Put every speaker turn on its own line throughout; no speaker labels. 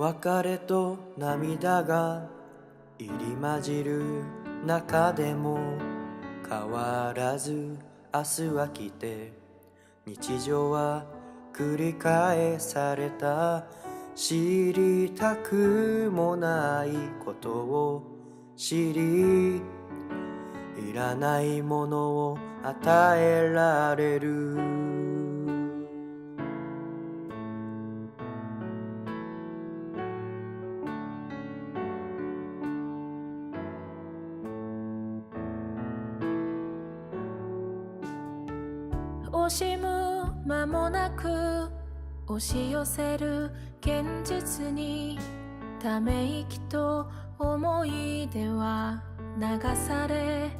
別れと涙が入り混じる中でも変わらず明日は来て日常は繰り返された知りたくもないことを知りいらないものを与えられる。
しむ間もなく押し寄せる現実にため息と思い出は流され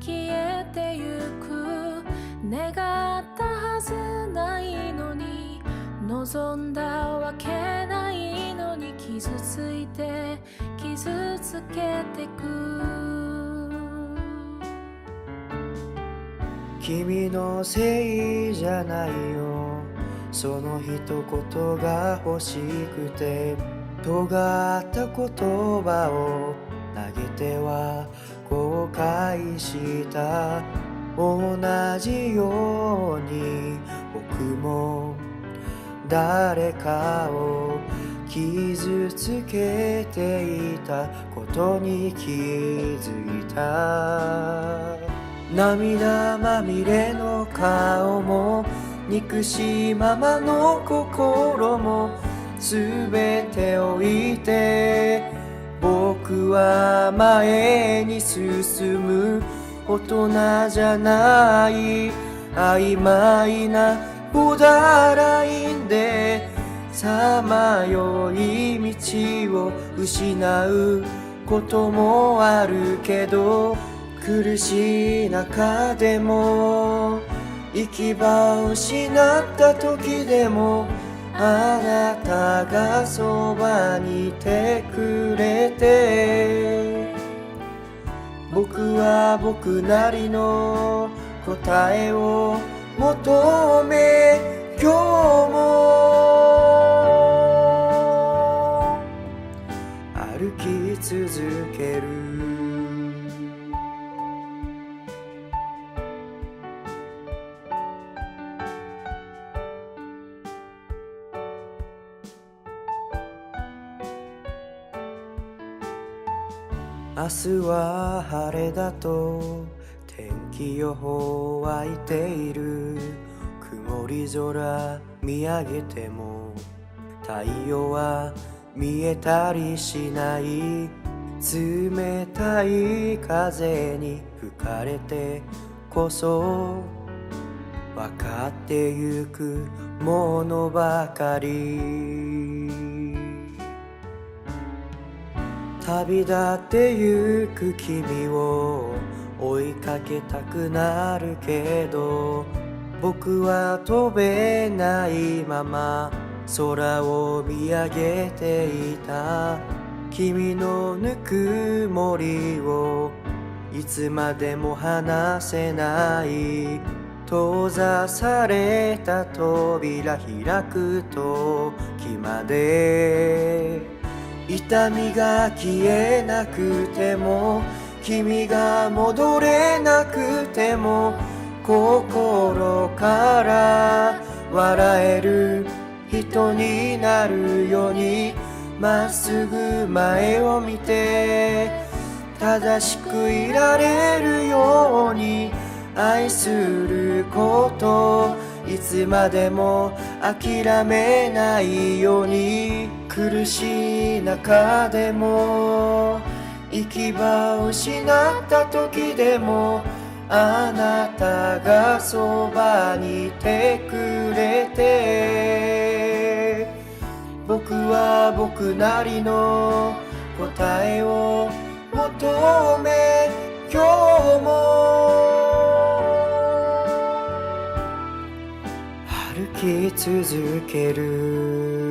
消えてゆく願ったはずないのに望んだわけないのに傷ついて傷つけてく
君のせいじゃないよ。その一言が欲しくて尖った言葉を投げては後悔した。同じように僕も誰かを傷つけていたことに気づいた。涙まみれの顔も憎しいままの心もすべて置いて僕は前に進む大人じゃない曖昧なボーダーラインでさまよい道を失うこともあるけど苦しい中でも行き場を失った時でもあなたがそばにいてくれて僕は僕なりの答えを求め今日も歩き続ける。明日は晴れだと天気予報は言っている。曇り空見上げても太陽は見えたりしない。冷たい風に吹かれてこそ。分かってゆくものばかり。旅立ってゆく君を追いかけたくなるけど僕は飛べないまま空を見上げていた。君のぬくもりをいつまでも離せない。閉ざされた扉開く時まで。痛みが消えなくても君が戻れなくても心から笑える人になるようにまっすぐ前を見て正しくいられるように愛することいつまでも諦めないように苦しい中でも行き場を失った時でもあなたがそばにいてくれて僕は僕なりの答えを求め今日もき続ける